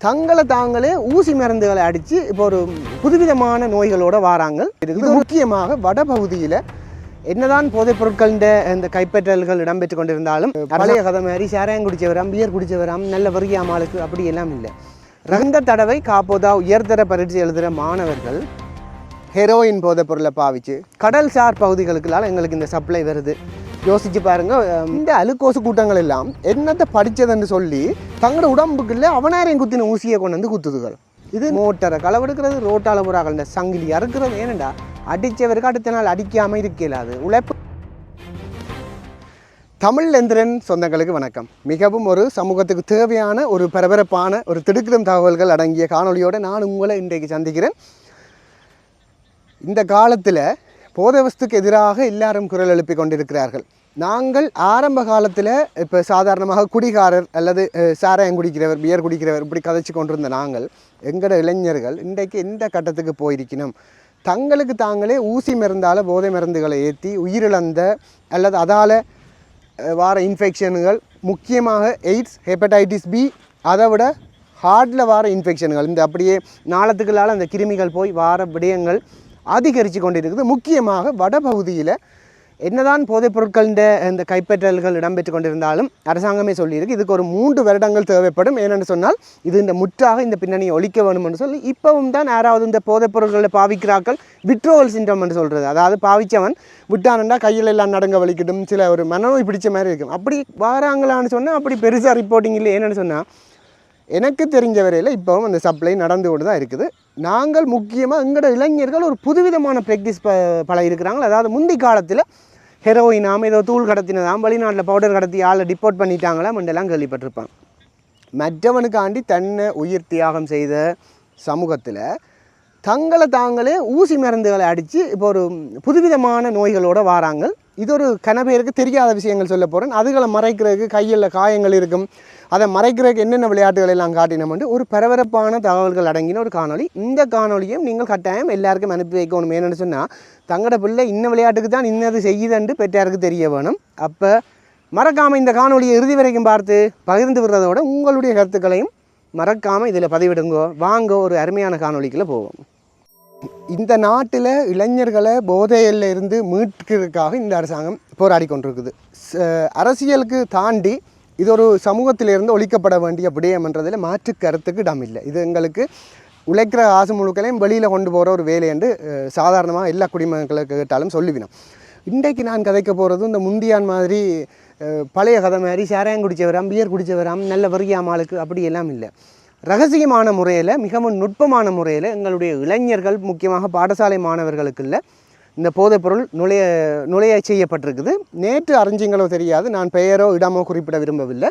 தங்களை தாங்களே ஊசி மருந்துகளை அடித்து இப்போ ஒரு புதுவிதமான நோய்களோட வாராங்க. இது முக்கியமாக வடபகுதியில் என்னதான் போதைப் பொருட்களின் இந்த கைப்பற்றல்கள் இடம்பெற்று கொண்டிருந்தாலும் பழைய கதை மாதிரி சாராயம் குடிச்சவராம் பியர் குடிச்சவராம் நல்ல வறுகியாமாளுக்கு அப்படி எல்லாம் இல்லை. ரந்த தடவை காப்போதா உயர்தர பரீட்சை எழுதுகிற மாணவர்கள் ஹெரோயின் போதைப் பொருளை பாவிச்சு கடல்சார் பகுதிகளுக்குலாம் எங்களுக்கு இந்த சப்ளை வருது. யோசிச்சு பாருங்க இந்த அழுக்கோசு கூட்டங்கள் எல்லாம் என்னத்தை படித்ததுன்னு சொல்லி தங்களோட உடம்புக்குள்ள அவனாரையும் குத்தின ஊசியை கொண்டு வந்து குத்துதுகள். இது மோட்டரை களவெடுக்கிறது ரோட்டால புறாக்கள் இந்த சங்கிலி அறுக்கிறது. ஏனண்டா அடித்தவருக்கு அடுத்த நாள் அடிக்காமல் இருக்கலாது உழைப்பு. தமிழ் எந்திரன் சொந்தங்களுக்கு வணக்கம். மிகவும் ஒரு சமூகத்துக்கு தேவையான ஒரு பரபரப்பான ஒரு திடுக்கிடும் தகவல்கள் அடங்கிய காணொலியோடு நான் உங்களை இன்றைக்கு சந்திக்கிறேன். இந்த காலத்தில் போதவஸ்துக்கு எதிராக எல்லாரும் குரல் எழுப்பி கொண்டிருக்கிறார்கள். நாங்கள் ஆரம்ப காலத்தில் இப்போ சாதாரணமாக குடிகாரர் அல்லது சாராயம் குடிக்கிறவர் பியர் குடிக்கிறவர் இப்படி கதைச்சு கொண்டிருந்த நாங்கள் எங்களோட இளைஞர்கள் இன்றைக்கு எந்த கட்டத்துக்கு போயிருக்கணும் தங்களுக்கு தாங்களே ஊசி மருந்தால் போதை மருந்துகளை ஏற்றி உயிரிழந்த அல்லது அதால் வார இன்ஃபெக்ஷன்கள் முக்கியமாக எய்ட்ஸ் ஹெப்படைட்டிஸ் பி அதை விட ஹார்ட்டில் வார இன்ஃபெக்ஷன்கள் இந்த அப்படியே நாளத்துக்குள்ளால் அந்த கிருமிகள் போய் வார விடயங்கள் அதிகரித்து கொண்டிருக்குது. முக்கியமாக வடபகுதியில் என்னதான் போதைப் பொருட்களின் இந்த கைப்பற்றல்கள் இடம்பெற்று கொண்டிருந்தாலும் அரசாங்கமே சொல்லியிருக்கு இதுக்கு ஒரு மூன்று வருடங்கள் தேவைப்படும். ஏனென்று சொன்னால் இது இந்த முற்றாக இந்த பின்னணியை ஒழிக்க வேணும் என்று சொல்லி இப்பவும் தான் யாராவது இந்த போதைப் பொருட்களை பாவிக்கிறார்கள் விட்ரோவல் சிண்டம் என்று சொல்கிறது அதாவது பாவிச்சவன் விட்டானண்டா கையில் எல்லாம் நடங்க வலிக்கட்டும் சில ஒரு மனநோய் பிடிச்ச மாதிரி இருக்கும். அப்படி வாராங்களான்னு சொன்னால் அப்படி பெருசாக ரிப்போர்ட்டிங் இல்லை என்னென்னு சொன்னால் எனக்கு தெரிஞ்ச வரையில் இப்போவும் அந்த சப்ளை நடந்து கொண்டு தான் இருக்குது. நாங்கள் முக்கியமாக எங்களோட இளைஞர்கள் ஒரு புதுவிதமான ப்ராக்டிஸ் ப பல இருக்கிறாங்க அதாவது முந்தி காலத்தில் ஹெரோயினாம் ஏதோ தூள் கடத்தினதாம் வெளிநாட்டில் பவுடர் கடத்தி ஆளை டிப்போர்ட் பண்ணிட்டாங்களா மண்டெல்லாம் கேள்விப்பட்டிருப்பான் மற்றவனுக்காண்டி தன்னை உயிர் தியாகம் செய்த சமூகத்தில் தங்களை தாங்களே ஊசி மருந்துகளை அடித்து இப்போ ஒரு புதுவிதமான நோய்களோடு வாராங்க இது ஒரு கனபேருக்கு தெரியாத விஷயங்கள் சொல்ல போகிறேன் அதுகளை மறைக்கிறதுக்கு கையில் காயங்கள் இருக்கும். அதை மறைக்கிறதுக்கு என்னென்ன விளையாட்டுகள் எல்லாம் காட்டினோம்னு ஒரு பரபரப்பான தகவல்கள் அடங்கின ஒரு காணொலி இந்த காணொலியும் நீங்கள் கட்டாயம் எல்லாருக்கும் அனுப்பி வைக்கணும் என்னென்னு சொன்னால் தங்களோட பிள்ளை இன்ன விளையாட்டுக்கு தான் இன்னது செய்யுதுன்ட்டு பெற்றாருக்கு தெரிய வேணும். அப்போ மறக்காமல் இந்த காணொலியை இறுதி வரைக்கும் பார்த்து பகிர்ந்து விடுறதோட உங்களுடைய கருத்துக்களையும் மறக்காமல் இதில் பதிவிடுங்கோ. வாங்க ஒரு அருமையான காணொலிக்குள்ளே போவோம். இந்த நாட்டில் இளைஞர்களை போதையில் இருந்து மீட்கிறதுக்காக இந்த அரசாங்கம் போராடி கொண்டிருக்குது. அரசியலுக்கு தாண்டி இது ஒரு சமூகத்திலிருந்து ஒழிக்கப்பட வேண்டிய விடயம்ன்றதில் மாற்று கருத்துக்கு இடம் இல்லை. இது எங்களுக்கு உழைக்கிற ஆசை முழுக்களையும் வெளியில் கொண்டு போகிற ஒரு வேலை என்று சாதாரணமாக எல்லா குடிமக்களுக்கு கேட்டாலும் சொல்லிவிடும் இன்றைக்கு நான் கதைக்க போகிறது இந்த முந்தியான் மாதிரி பழைய கதை மாதிரி சாராயம் குடித்தவராம் பியர் குடித்தவராம் நல்ல வறுகியாமாளுக்கு அப்படி எல்லாம் இல்லை. ரகசியமான முறையில் மிகவும் நுட்பமான முறையில் எங்களுடைய இளைஞர்கள் முக்கியமாக பாடசாலை மாணவர்களுக்குள்ள இந்த போதைப்பொருள் நுழைய நுழைய செய்யப்பட்டிருக்குது. நேற்று அறிஞ்சிங்களோ தெரியாது நான் பெயரோ இடமோ குறிப்பிட விரும்பவில்லை.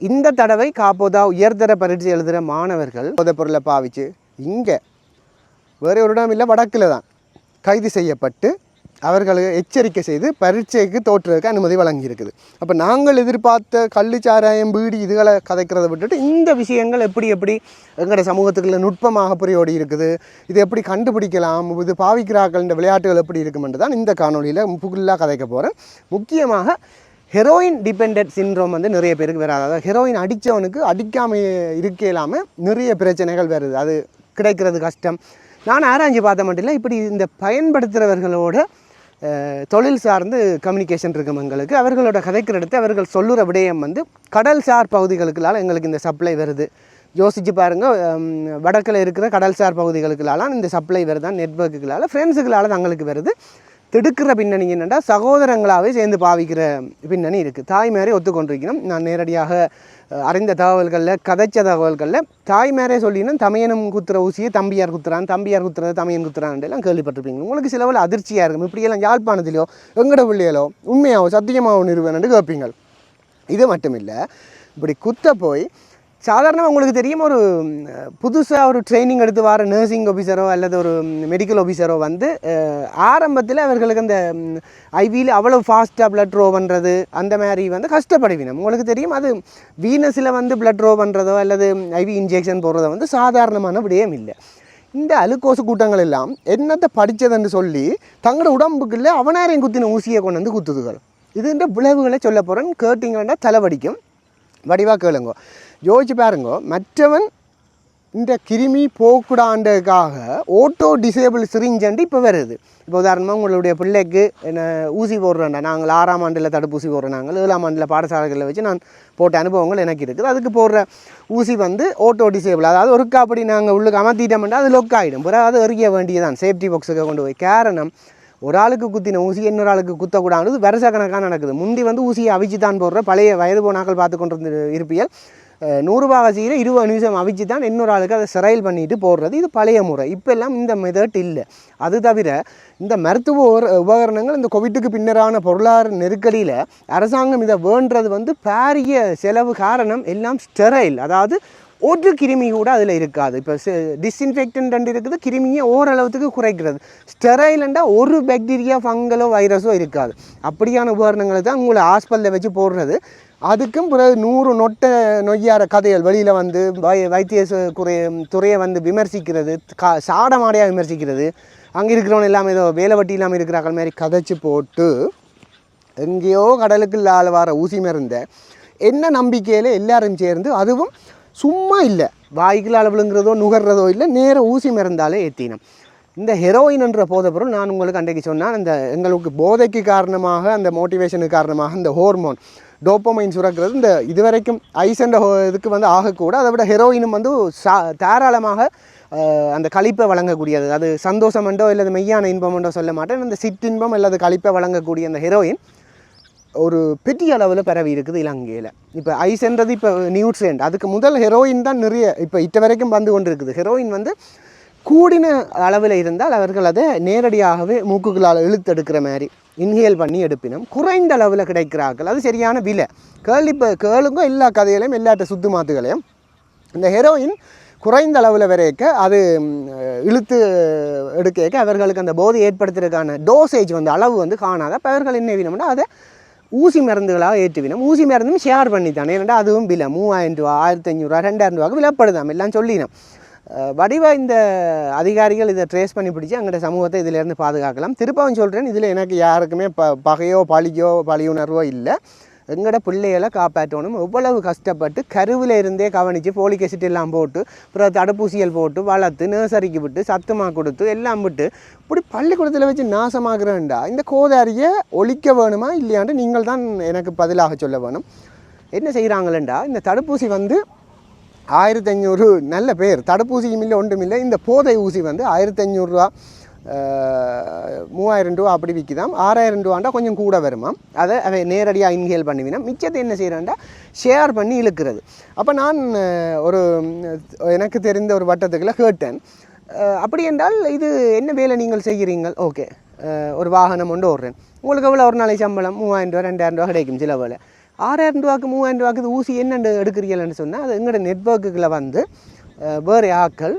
இந்த தடவை காப்போதா உயர்தர பரீட்சை எழுதுகிற மாணவர்கள் போதைப்பொருளை பாவிச்சு இங்கே வேறு ஒரு இடம் இல்லை வடக்கில் தான் கைது செய்யப்பட்டு அவர்களுக்கு எச்சரிக்கை செய்து பரீட்சைக்கு தோற்றுவதற்கு அனுமதி வழங்கியிருக்குது. அப்போ நாங்கள் எதிர்பார்த்த கள்ளுச்சாராயம் பீடி இதுகளை கதைக்கிறத விட்டுட்டு இந்த விஷயங்கள் எப்படி எப்படி எங்களோட சமூகத்துக்குள்ள நுட்பமாக புரியோடி இருக்குது இது எப்படி கண்டுபிடிக்கலாம் இது பாவிக்கிறார்கள் இந்த விளையாட்டுகள் எப்படி இருக்குமென்று தான் இந்த காணொலியில் புகுல்லாக கதைக்க போகிறேன் முக்கியமாக ஹெரோயின் டிபெண்டட் சின்ரோம் வந்து நிறைய பேருக்கு வராது. அதாவது ஹெரோயின் அடித்தவனுக்கு அடிக்காமல் இருக்க இல்லாமல் நிறைய பிரச்சனைகள் வருது. அது கிடைக்கிறது கஷ்டம். நான் ஆராய்ஞ்சு பார்த்த மட்டும் இல்லை இப்படி இந்த பயன்படுத்துகிறவர்களோட தொழில் சார்ந்து கம்யூனிகேஷன் இருக்கும் எங்களுக்கு. அவர்களோட கதைக்கிற எடுத்து அவர்கள் சொல்லுற விடயம் வந்து கடல் சார் பகுதிகளுக்குள்ளால எங்களுக்கு இந்த சப்ளை வருது. யோசிச்சு பாருங்கள் வடக்கில் இருக்கிற கடல்சார் பகுதிகளுக்குலாம் இந்த சப்ளை வருதான் நெட்ஒர்க்குகளால் ஃப்ரெண்ட்ஸுகளால் தங்களுக்கு வருது. திடுக்கிற பின்னணி என்னென்னா சகோதரங்களாகவே சேர்ந்து பாவிக்கிற பின்னணி இருக்குது தாய்மாரே ஒத்துக்கொண்டிருக்கணும். நான் நேரடியாக அறிந்த தகவல்களில் கதைச்ச தகவல்களில் தாய்மாரே சொல்லினோம் தமையனும் குத்துற ஊசியை தம்பியார் குத்துறான் தம்பியார் குத்துறது தமையன் குத்துறான் எல்லாம் கேள்விப்பட்டிருப்பீங்க. உங்களுக்கு சிலவில் அதிர்ச்சியாக இருக்கும். இப்படியெல்லாம் யாழ்ப்பாணத்திலோ எங்கட பிள்ளைகளோ உண்மையாவோ சத்தியமாவோ நிறுவனன்னு கேட்பீங்க இது மட்டும் இல்லை இப்படி குத்த போய் சாதாரணமாக உங்களுக்கு தெரியும் ஒரு புதுசாக ஒரு ட்ரைனிங் எடுத்து வர நர்சிங் ஆஃபீஸரோ அல்லது ஒரு மெடிக்கல் ஆஃபீஸரோ வந்து ஆரம்பத்தில் அவர்களுக்கு அந்த ஐவியில் அவ்வளோ ஃபாஸ்ட்டாக பிளட் ட்ரோ பண்ணுறது அந்த மாதிரி வந்து கஷ்டப்படுவினம் உங்களுக்கு தெரியும் அது வீனஸில் வந்து பிளட் ட்ரோ பண்ணுறதோ அல்லது ஐவி இன்ஜெக்ஷன் போடுறதோ வந்து சாதாரணமான விடயம் இல்லை. இந்த அலுக்கோசு கூட்டங்கள் எல்லாம் என்னத்தை படித்ததுன்னு சொல்லி தங்களோட உடம்புக்குள்ள அவனாரையும் குத்தின ஊசியை கொண்டு வந்து குத்துதுகள். இதுன்ற விளைவுகளை சொல்ல போகிறேன் கேட்டிங்கன்னா தலைவடிக்கும் வடிவாக கேளுங்க. யோசிச்சு பாருங்க மற்றவன் இந்த கிருமி போக்கூடாண்டதுக்காக ஓட்டோ டிசேபிள் சிரிஞ்சண்டு இப்போ வருது. இப்போ உதாரணமாக உங்களுடைய பிள்ளைக்கு என்ன ஊசி போடுறேன்டா நாங்கள் ஆறாம் ஆண்டில் தடுப்பூசி போடுறோம் நாங்கள் ஏழாம் ஆண்டில் பாடசாலைகளில் வச்சு நான் போட்ட அனுபவங்கள் எனக்கு இருக்குது. அதுக்கு போடுற ஊசி வந்து ஓட்டோ டிசேபிள் அதாவது ஒருக்கா அப்படி நாங்கள் உள்ளுக்கு அமர்த்திட்டோம்னா அது லொக் ஆகிடும் பிறகு அது எறிய வேண்டியதான் சேஃப்டி பாக்ஸுக்கு கொண்டு போய். காரணம் ஒரு ஆளுக்கு குத்தின ஊசி இன்னொரு ஆளுக்கு குத்தக்கூடாது. வருஷ கணக்காக நடக்குது. முந்தி வந்து ஊசியை அவிச்சு தான் போடுற பழைய வயது போனாக்கள் பார்த்து கொண்டு இருந்து இருப்பியல் நூறுரூபா வசியில் இருபது நிமிஷம் அவிச்சு தான் இன்னொரு ஆளுக்கு அதை ஸ்டெரைல் பண்ணிட்டு போடுறது. இது பழைய முறை. இப்போ எல்லாம் இந்த மெதட் இல்லை. அது தவிர இந்த மருத்துவ உபகரணங்கள் இந்த கோவிட்டுக்கு பின்னரான பொருளாதார நெருக்கடியில் அரசாங்கம் இதை வேண்டது வந்து பாரிய செலவு காரணம் எல்லாம் ஸ்டெரைல் அதாவது ஒரு கிருமி கூட அதில் இருக்காது. இப்போ டிஸ்இன்ஃபெக்டன்ட் இருக்குது கிருமியை ஓரளவுக்கு குறைக்கிறது. ஸ்டெரைலண்டா ஒரு பாக்டீரியா ஃபங்கலோ வைரஸோ இருக்காது. அப்படியான உபகரணங்களை தான் உங்களை ஹாஸ்பிட்டலில் வச்சு போடுறது. அதுக்கும் பிறகு நூறு நொட்டை நொய்யார கதைகள் வெளியில் வந்து வை வைத்திய குறை துறையை வந்து விமர்சிக்கிறது கா சாடமாடையாக விமர்சிக்கிறது. அங்கே இருக்கிறவங்க எல்லாமே ஏதோ வேலை வட்டி இல்லாமல் இருக்கிறார்கள் மாதிரி கதைச்சு போட்டு எங்கேயோ கடலுக்கு ஆள் வர ஊசி மருந்த என்ன நம்பிக்கையில் எல்லாரும் சேர்ந்து அதுவும் சும்மா இல்லை. வாய்க்குள்ள விழுங்குறதோ நுகர்றதோ இல்லை நேர ஊசி மருந்தாலே ஏற்றினோம் இந்த ஹெரோயின் என்ற பொருள் நான் உங்களுக்கு அன்றைக்கு சொன்னால் அந்த எங்களுக்கு போதைக்கு காரணமாக அந்த மோட்டிவேஷனுக்கு காரணமாக இந்த ஹோர்மோன் டோப்பமைன் சுரக்கிறது. இந்த இதுவரைக்கும் ஐஸ் என்ற இதுக்கு வந்து ஆகக்கூட அதை விட ஹெரோயினும் வந்து சா தாராளமாக அந்த கழிப்பை வழங்கக்கூடியது. அது சந்தோஷமெண்டோ இல்லை மெய்யான இன்பமெண்டோ சொல்ல மாட்டேன். இந்த சிற்றின்பம் அல்லது கழிப்பை வழங்கக்கூடிய அந்த ஹெரோயின் ஒரு பெரிய அளவில் பரவி இருக்குது இலங்கையில். இப்போ ஐஸ்ன்றது இப்போ நியூட்ரியன்ட் அதுக்கு முதல் ஹெரோயின் தான் நிறைய இப்போ இட்ட வரைக்கும் வந்து கொண்டு இருக்குது ஹெரோயின் வந்து கூடின அளவில் இருந்தால் அவர்கள் அதை நேரடியாகவே மூக்குகளால் இழுத்தெடுக்கிற மாதிரி. இன்ஹேல் பண்ணி எடுப்பினும் குறைந்த அளவில் கிடைக்கிறார்கள். அது சரியான விலை. கேள்வி இப்போ கேளுங்க எல்லா கதைகளையும் எல்லாட்ட சுத்து மாத்துகளையும். இந்த ஹெரோயின் குறைந்த அளவில் வரைக்க அது இழுத்து எடுக்க அவர்களுக்கு அந்த போதை ஏற்படுத்துறதுக்கான டோசேஜ் வந்து அளவு வந்து காணாத அப்போ அவர்கள் என்ன வேணும்னா அதை ஊசி மருந்துகளாக ஏற்றுவினோம் ஊசி மருந்தும் ஷேர் பண்ணி ஏன்னா அதுவும் விலை மூவாயிரம் ரூபா ஆயிரத்தி ஐநூறுரூவா ரெண்டாயிரம் ரூபாய்க்கு விலைப்படுதாம். எல்லாம் சொல்லினோம். வடிவ இந்த அதிகாரிகள் இதை ட்ரேஸ் பண்ணி பிடிச்சி அங்கிட்ட சமூகத்தை இதிலேருந்து பாதுகாக்கலாம். திருப்பவும் சொல்கிறேன் இதில் எனக்கு யாருக்குமே ப பகையோ பழியோ பழியுணர்வோ இல்லை. எங்களோட பிள்ளைகளை காப்பாற்றணும். எவ்வளவு கஷ்டப்பட்டு கருவில் இருந்தே கவனித்து போலிக் அசிட் எல்லாம் போட்டு அப்புறம் தடுப்பூசிகள் போட்டு வளர்த்து நர்சரிக்கு விட்டு சத்துமாக கொடுத்து எல்லாம் விட்டு இப்படி பள்ளிக்கூடத்தில் வச்சு நாசமாகிறேன்டா இந்த கோதாரியை ஒழிக்க வேணுமா இல்லையாண்டு நீங்கள் தான் எனக்கு பதிலாக சொல்ல வேணும். என்ன செய்கிறாங்களேண்டா இந்த தடுப்பூசி வந்து ஆயிரத்தி ஐநூறு நல்ல பேர். தடுப்பூசியும் இல்லை ஒன்றும் இல்லை. இந்த போதை ஊசி வந்து ஆயிரத்தி ஐநூறுரூவா மூவாயிரம் ரூபா அப்படி விற்கிதாம் ஆறாயிரம் ரூபாண்டா கொஞ்சம் கூட வருமாம். அதை அவை நேரடியாக இன்ஹேல் பண்ணுவினா மிச்சத்தை என்ன செய்கிறான்டா ஷேர் பண்ணி இழுக்கிறது. அப்போ நான் ஒரு எனக்கு தெரிந்த ஒரு வட்டத்துக்குள்ள கேட்டேன். அப்படி என்றால் இது என்ன வேலை நீங்கள் செய்கிறீங்கள்? ஓகே. ஒரு வாகனம் கொண்டு ஓடுறேன். உங்களுக்கு எவ்வளோ ஒரு நாளைக்கு சம்பளம்? மூவாயிரம் ரூபா ரெண்டாயிரம் ரூபா கிடைக்கும் சில வேலை ஆறாயிரம் ரூபாய்க்கு மூவாயிரம் ரூபாய்க்கு இது ஊசி என்னென்னு எடுக்கிறீங்கன்னு சொன்னால் அது எங்களோட நெட்ஒர்க்குகளை வந்து வேறு ஆக்கள்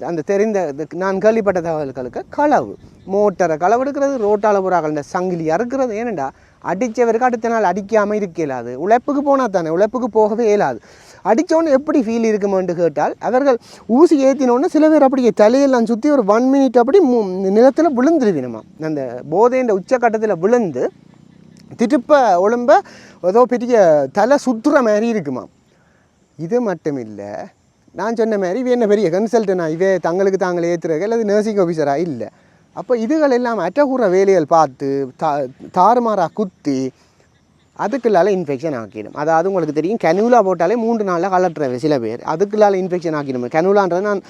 அந்த தெரிந்த நான் கேள்விப்பட்ட தகவல்களுக்கு களவு. மோட்டரை களவு எடுக்கிறது ரோட்டால் புறாக்கள் இந்த சங்கிலி அறுக்கிறது. ஏனண்டா அடித்தவருக்கு அடுத்த நாள் அடிக்காமல் இருக்க இயலாது உழைப்புக்கு போனால் தானே உழைப்புக்கு போகவே இயலாது. அடித்தோன்னு எப்படி ஃபீல் இருக்குமென்று கேட்டால் அவர்கள் ஊசி ஏற்றினோன்னு சில பேர் அப்படியே தலையெல்லாம் சுற்றி ஒரு ஒன் மினிட் அப்படி மு- நிலத்தில் விழுந்துருவினுமா அந்த போதைன்ற உச்சக்கட்டத்தில் விழுந்து திருப்ப ஒழும்ப ஏதோ பெரிய தலை சுற்றுற மாதிரி இருக்குமா இது மட்டும் இல்லை நான் சொன்ன மாதிரி இவ என்ன பெரிய கன்சல்டனா இவே தங்களுக்கு தாங்களே ஏற்றுறாங்க அல்லது நர்சிங் ஆஃபீஸரா இல்லை. அப்போ இதுகள் எல்லாம் அட்டகுற வேலைகள் பார்த்து தா தாறுமாறாக குத்தி அதுக்குள்ளால இன்ஃபெக்ஷன் ஆக்கிடும். அதாவது உங்களுக்கு தெரியும் கனூலா போட்டாலே மூன்று நாளில் கலட்டுறது சில பேர். அதுக்குள்ளால இன்ஃபெக்ஷன் ஆக்கிடும். கனூலான்றது நான்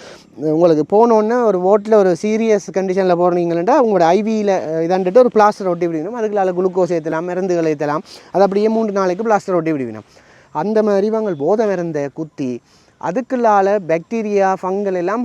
உங்களுக்கு போனோன்னே ஒரு ஓட்டில் ஒரு சீரியஸ் கண்டிஷனில் போகிறீங்களா உங்களோட ஐவியில் இதாண்டுட்டு ஒரு பிளாஸ்டர் ஒட்டி விடணும் அதுக்குள்ளால குளுக்கோஸ் ஏற்றலாம் மருந்துகள் ஏற்றலாம் அது அப்படியே மூன்று நாளைக்கு பிளாஸ்டர் ஒட்டி விடுவினோம் அந்த மாதிரி இவங்க போதை மருந்தை குத்தி அதுக்குள்ளால பாக்டீரியா ஃபங்கல் எல்லாம்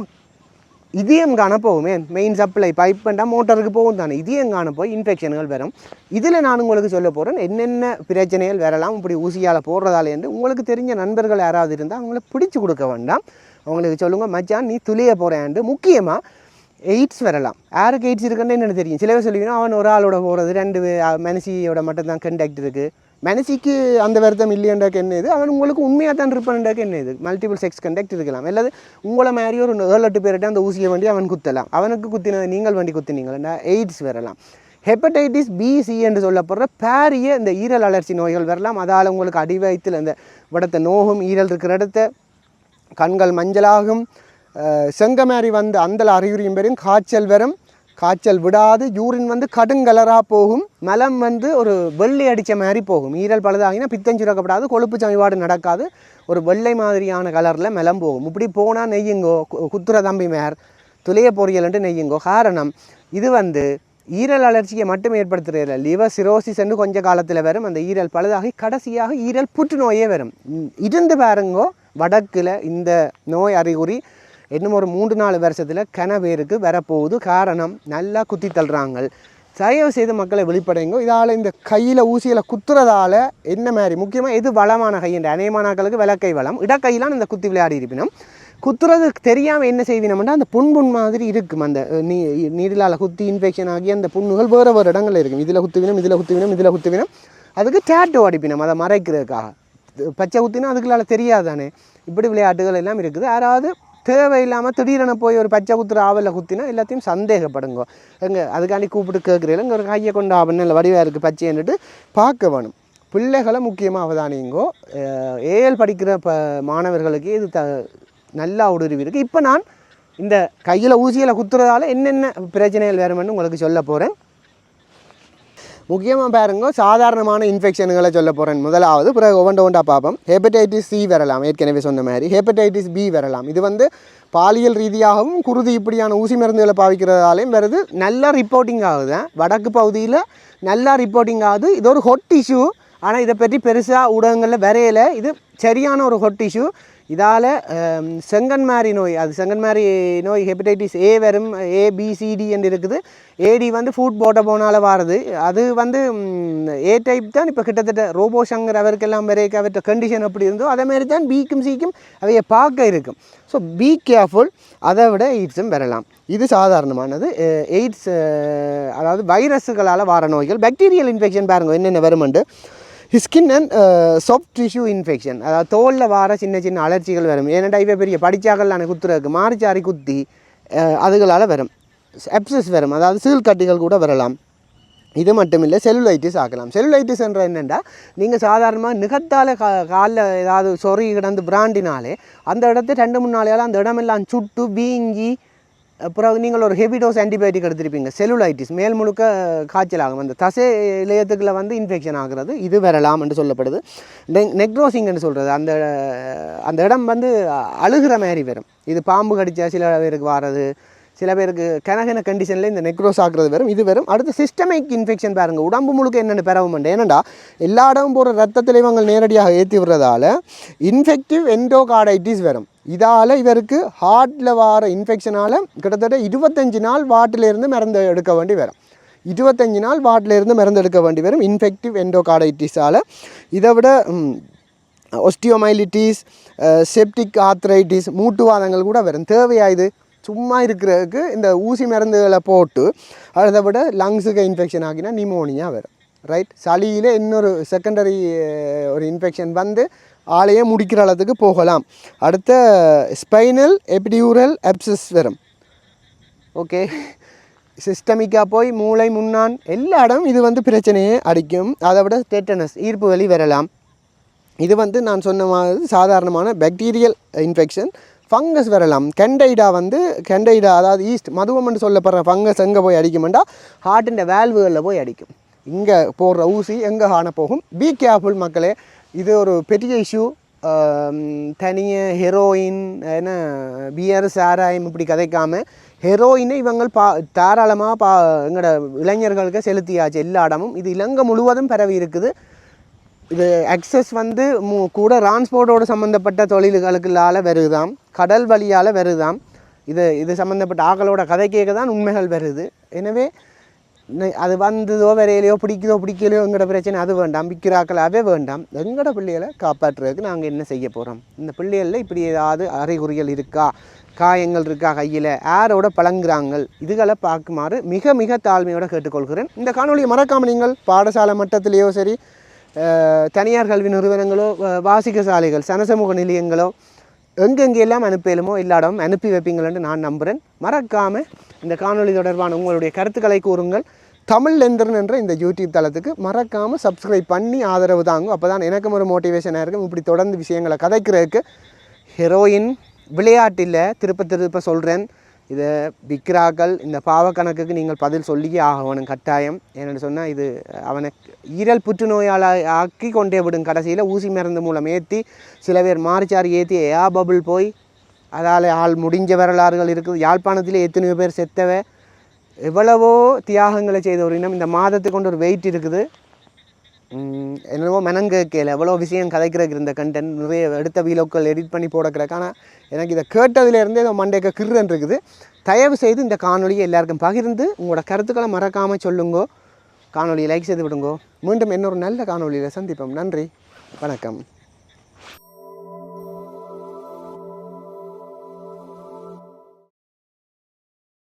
இதயம் காண போகுமே மெயின் சப்ளை பைப் பண்ணால் மோட்டருக்கு போகும் தானே இதயம் காண போய் இன்ஃபெக்ஷன்கள் வரும். இதில் நான் உங்களுக்கு சொல்ல போகிறேன் என்னென்ன பிரச்சனைகள் வரலாம் இப்படி ஊசியால் போடுறதால என்று உங்களுக்கு தெரிஞ்ச நண்பர்கள் யாராவது இருந்தால் அவங்கள பிடிச்சி கொடுக்க வேண்டாம். அவங்களுக்கு சொல்லுங்கள் மச்சான் நீ துளிய போகிறேன்ட்டு முக்கியமாக எய்ட்ஸ் வரலாம். யாருக்கு எய்ட்ஸ் இருக்குன்னு என்னென்னு தெரியும். சில பேர் சொல்லுவீங்கன்னா அவன் ஒரு ஆளோட போகிறது ரெண்டு மனசியோட மட்டும்தான் கண்டக்ட் இருக்குது மனசிக்கு அந்த வருத்தம் இல்லையண்டாக்கு என்ன இது? அவன் உங்களுக்கு உண்மையாக தான் இருப்பான்டாக்கு என்ன இது? மல்டிபிள் செக்ஸ் கண்டக்ட் இருக்கலாம். அல்லது உங்களை மாதிரி ஒரு ஏழு எட்டு பேர்கிட்ட அந்த ஊசியை வண்டி அவன் குத்தலாம். அவனுக்கு குத்தினது நீங்கள் வண்டி குத்தினீங்களா. எய்ட்ஸ் வரலாம். ஹெப்படைட்டிஸ் பிசி என்று சொல்லப்படுற பேரிய இந்த ஈரல் அலர்ச்சி நோய்கள் வரலாம். அதால் உங்களுக்கு அடிவயத்தில் அந்த இடத்த நோகும் ஈரல் இருக்கிற இடத்த கண்கள் மஞ்சளாகும். செங்க செங்கமாரி வந்து அந்த அறிகுறியும் பெறும். காய்ச்சல் வரும். காய்ச்சல் விடாது யூரின் வந்து கடுங்கலராக போகும் மலம் வந்து ஒரு வெள்ளை அடித்த மாதிரி போகும். ஈரல் பழுதாகினா பித்தம் சுரக்கப்படாது கொழுப்பு சமிபாடு நடக்காது. ஒரு வெள்ளை மாதிரியான கலரில் மலம் போகும். இப்படி போனால் நெய்யுங்கோ குத்துற தம்பி மேர் துளைய பொரியல்ன்ட்டு நெய்யுங்கோ. காரணம் இது வந்து ஈரல் அலர்ச்சியை மட்டும் ஏற்படுத்துறதில்ல. லிவர் சிரோசிஸ் என்று கொஞ்ச காலத்தில் வரும். அந்த ஈரல் பழுதாகி கடைசியாக ஈரல் புற்றுநோயே வரும். இருந்து பாருங்கோ வடக்கில் இந்த நோய் அறிகுறி இன்னும் ஒரு மூன்று நாலு வருஷத்தில் கன பேருக்கு வரப்போகுது. காரணம் நல்லா குத்தி தள்ளுறாங்க. தயவு செய்து மக்களை வெளிப்படைங்க. இதால் இந்த கையில் ஊசியில் குத்துறதால என்ன மாதிரி? முக்கியமாக எது வளமான கை என்ற அநேமானாக்களுக்கு விளக்கை வளம். இடக்கையிலாம் இந்த குத்தி விளையாடி இருப்பினும் குத்துறது தெரியாமல் என்ன செய்வினோம்னா அந்த புண்புண் மாதிரி இருக்கும். அந்த நீ நீரிலால் குத்தி இன்ஃபெக்ஷன் ஆகி அந்த புண்ணுகள் வேறு வேறு இடங்களில் இருக்கும். இதில் குத்துவினம் இதில் குத்துவினம் இதில் குத்துவினம். அதுக்கு டேட்டோ அடிப்பினம் அதை மறைக்கிறதுக்காக. பச்சை குத்தினா அதுக்குள்ளால தெரியாதானே? இப்படி விளையாட்டுகள் எல்லாம் இருக்குது. யாராவது தேவையில்லாமல் திடீரென போய் ஒரு பச்சை குத்துற ஆவலில் குத்தினா எல்லாத்தையும் சந்தேகப்படுங்க. எங்க அதுக்காண்டி கூப்பிட்டு கேட்குறீங்க இங்கே ஒரு கையை கொண்டு ஆவல் இல்லை வடிவாக இருக்குது பச்சைன்னுட்டு பார்க்க வேணும். பிள்ளைகளை முக்கியமாக அவதானிங்கோ. ஏஎல் படிக்கிற ப மாணவர்களுக்கு இது த நல்லா உடுருவி இருக்குது இப்போ நான் இந்த கையில் ஊசியில் குத்துறதால என்னென்ன பிரச்சனைகள் வேறுமென்னு உங்களுக்கு சொல்ல போகிறேன் முக்கியமாக பாருங்க சாதாரணமான இன்ஃபெக்ஷன்களை சொல்ல போகிறேன் முதலாவது பிறகு ஒவ்வொன்று ஒன்றா பார்ப்போம். ஹெப்படைட்டிஸ் சி வரலாம் ஏற்கனவே சொன்ன மாதிரி. ஹெப்படைட்டிஸ் பி வரலாம். இது வந்து பாலியல் ரீதியாகவும் குருதி இப்படியான ஊசி மருந்துகளை பாவிக்கிறதாலையும் வருது. நல்லா ரிப்போர்ட்டிங் ஆகுது. வடக்கு பகுதியில் நல்லா ரிப்போர்ட்டிங் ஆகுது. இது ஒரு ஹொட் இஷ்யூ ஆனால் இதை பற்றி பெருசாக ஊடகங்களில் வரையலை. இது சரியான ஒரு ஹொட் இஷ்யூ இதால் செங்கன்மாரி நோய் அது செங்கன்மாரி நோய் ஹெப்படைட்டிஸ் ஏ வரும் ஏபிசிடி என்று இருக்குது. ஏடி வந்து ஃபுட் போட்ட போனால் வாருது. அது வந்து ஏ டைப் தான் இப்போ கிட்டத்தட்ட ரோபோ சங்கர் அவருக்கெல்லாம் வரைக்கும் அவர்கிட்ட கண்டிஷன் எப்படி இருந்தோ அதேமாரி தான் பிக்கும் சிக்கும் அவைய பார்க்க இருக்கும். ஸோ பி கேர்ஃபுல் அதை விட எய்ட்ஸும் வரலாம். இது சாதாரணமானது. எய்ட்ஸ் அதாவது வைரஸுகளால் வர நோய்கள். பாக்டீரியல் இன்ஃபெக்ஷன் பாருங்க என்னென்ன வருமெண்டு? Skin and soft tissue infection அதாவது தோலில் வர சின்ன சின்ன அலர்ச்சிகள் வரும். ஏன்னா இப்போ பெரிய படிச்சாக்கள்லான குத்துறதுக்கு மாறிச்சாரி குத்தி அதுகளால் வரும். எப்சஸ் வரும். அதாவது சீழ்கட்டிகள் கூட வரலாம். இது மட்டும் இல்லை செல்லுலைட்டிஸ் ஆக்கலாம் செல்லுலைட்டிஸ் என்ற என்னென்னா நீங்கள் சாதாரணமாக நிகத்தால் கா காலில் ஏதாவது சொறி கிடந்து பிராண்டினாலே அந்த இடத்த ரெண்டு மூணு நாளையால் அந்த இடமெல்லாம் சுட்டு வீங்கி அப்புறம் நீங்கள் ஒரு ஹெவி டோஸ் ஆன்டிபயோட்டிக் எடுத்திருப்பீங்க செலுலைட்டிஸ் மேல் முழுக்க காய்ச்சல் ஆகும் அந்த தசை இளையத்துக்குள்ள வந்து இன்ஃபெக்ஷன் ஆகிறது இது வரலாம் என்று சொல்லப்படுது. நெக் நெக்ரோசிங்னு சொல்கிறது அந்த அந்த இடம் வந்து அழுகிற மாதிரி வரும். இது பாம்பு கடித்தா சில பேருக்கு வாரது சில பேருக்கு கனகன கண்டிஷனில் இந்த நெக்ரோஸ் ஆகிறது வரும் இது வரும். அடுத்து சிஸ்டமிக் இன்ஃபெக்ஷன் பாருங்கள் உடம்பு முழுக்க என்னென்ன பெறவும் ஏனண்டா எல்லா இடமும் போகிற ரத்தத்தில் இவங்க நேரடியாக ஏற்றி விடுறதால இன்ஃபெக்டிவ் என்டோகார்டைட்டிஸ் வரும். இதால் இவருக்கு ஹார்ட்டில் வர இன்ஃபெக்ஷனால் கிட்டத்தட்ட இருபத்தஞ்சி நாள் வாட்டிலிருந்து மருந்து எடுக்க வேண்டி வரும். இருபத்தஞ்சி நாள் வாட்டிலிருந்து மருந்து எடுக்க வேண்டி வரும். இன்ஃபெக்டிவ் என்டோகார்டைட்டிஸால் இதை விட ஒஸ்டியோமைலிட்டிஸ் செப்டிக் ஆத்ரைட்டிஸ் மூட்டுவாதங்கள் கூட வரும். தேவையாயுது இது? சும்மா இருக்கிறதுக்கு இந்த ஊசி மருந்துகளை போட்டு அதை விட லங்ஸுக்கு இன்ஃபெக்ஷன் ஆகினா நிமோனியா வரும். ரைட் சளியில் இன்னொரு செகண்டரி ஒரு இன்ஃபெக்ஷன் வந்து ஆளையே முடிக்கிற அளவுக்கு போகலாம். அடுத்த ஸ்பைனல் எபிடியூரல் அப்சஸ் வரும். ஓகே சிஸ்டமிக்காக போய் மூளை முன்னான் எல்லா இடம் இது வந்து பிரச்சனையே அடிக்கும். அதை விட டெட்டனஸ் ஈர்ப்பு வலி வரலாம். இது வந்து நான் சொன்ன மாதிரி சாதாரணமான பாக்டீரியல் இன்ஃபெக்ஷன் ஃபங்கஸ் வரலாம். கெண்டைடா வந்து கெண்டைடா அதாவது ஈஸ்ட் மதுவம்னு சொல்லப்படுற ஃபங்கஸ் எங்கே போய் அடிக்குமெண்டா ஹார்ட்டின் வேல்வுகளில் போய் அடிக்கும். இங்கே போடுற ஊசி எங்கே காண போகும் பி கேர்ஃபுல் மக்களே. இது ஒரு பெரிய இஷ்யூ தனிய ஹெரோயின் என்ன பியர் சாராயம் இப்படி கதைக்காமல் ஹெரோயினை இவங்கள் பா தாராளமாக பா எங்களோட இளைஞர்களுக்கு செலுத்தியாச்சு எல்லா இடமும். இது இலங்கை முழுவதும் பரவி இருக்குது. இது அக்சஸ் வந்து மு கூட டிரான்ஸ்போர்ட்டோடு சம்மந்தப்பட்ட தொழில்களுக்குள்ளால் வருதாம். கடல் வழியால் வருதாம். இது இது சம்மந்தப்பட்ட ஆக்களோட கதை கேட்க தான் உண்மைகள் வருது. எனவே அது வந்ததோ வரையிலையோ பிடிக்குதோ பிடிக்கலையோ எங்களோட பிரச்சனை அது வேண்டாம் விற்கிறாக்களாவே வேண்டாம் எங்களோட பிள்ளைகளை காப்பாற்றுறதுக்கு நாங்கள் என்ன செய்ய போகிறோம் இந்த பிள்ளைகளில் இப்படி ஏதாவது அறிகுறிகள் இருக்கா காயங்கள் இருக்கா கையில் யாரோட பழங்குறாங்க இதுகளை பார்க்குமாறு மிக மிக தாழ்மையோடு கேட்டுக்கொள்கிறேன் இந்த காணொலியை மறக்காமல் நீங்கள் பாடசாலை மட்டத்திலேயோ சரி தனியார் கல்வி நிறுவனங்களோ வாசிக்க சாலைகள் சனசமூக நிலையங்களோ எங்கெங்கெல்லாம் அனுப்பலுமோ எல்லா இடமும் அனுப்பி வைப்பீங்களென்று நான் நம்புகிறேன் மறக்காமல் இந்த காணொளி தொடர்பான உங்களுடைய கருத்துக்களை கூறுங்கள். தமிழ் லெந்தரன் என்ற இந்த யூடியூப் தளத்துக்கு மறக்காமல் சப்ஸ்கிரைப் பண்ணி ஆதரவு தாங்கும். அப்போ தான் எனக்கும் ஒரு மோட்டிவேஷனாக இருக்கும். இப்படி தொடர்ந்து விஷயங்களை கதைக்கிறதுக்கு ஹெரோயின் விளையாட்டில் திருப்ப திருப்ப சொல்கிறேன் இதை விற்கிறாக்கள் இந்த பாவக்கணக்குக்கு நீங்கள் பதில் சொல்லியே ஆகணும் கட்டாயம். என்னென்னு சொன்னால் இது அவனை ஈரல் புற்றுநோயால் ஆக்கி கொண்டே விடும் கடைசியில் ஊசி மருந்து மூலம் ஏற்றி சில பேர் மார்ச்சாரி ஏற்றி ஏ பபுள் போய் அதால் ஆள் முடிஞ்ச வரலாறுகள் இருக்குது. யாழ்ப்பாணத்தில் எத்தனையோ பேர் செத்தவ எவ்வளவோ தியாகங்களை செய்த ஒரு இனம் இந்த மாதத்துக்கு கொண்டு ஒரு வெயிட் இருக்குது. என்னவோ மெனங்கேக்கல எவ்வளோ விஷயம் கதைக்கிறதுக்கு இருந்த கண்டென்ட் நிறைய எடுத்த வீலோக்கள் எடிட் பண்ணி போடக்கிறக்கு ஆனால் எனக்கு இதை கேட்டதுலேருந்தே இதை மண்டேக்க கிருன்னு இருக்குது. தயவு செய்து இந்த காணொலியை எல்லாருக்கும் பகிர்ந்து உங்களோட கருத்துக்களை மறக்காமல் சொல்லுங்கோ. காணொலியை லைக் செய்து விடுங்கோ. மீண்டும் இன்னொரு நல்ல காணொலியில் சந்திப்போம். நன்றி. வணக்கம்.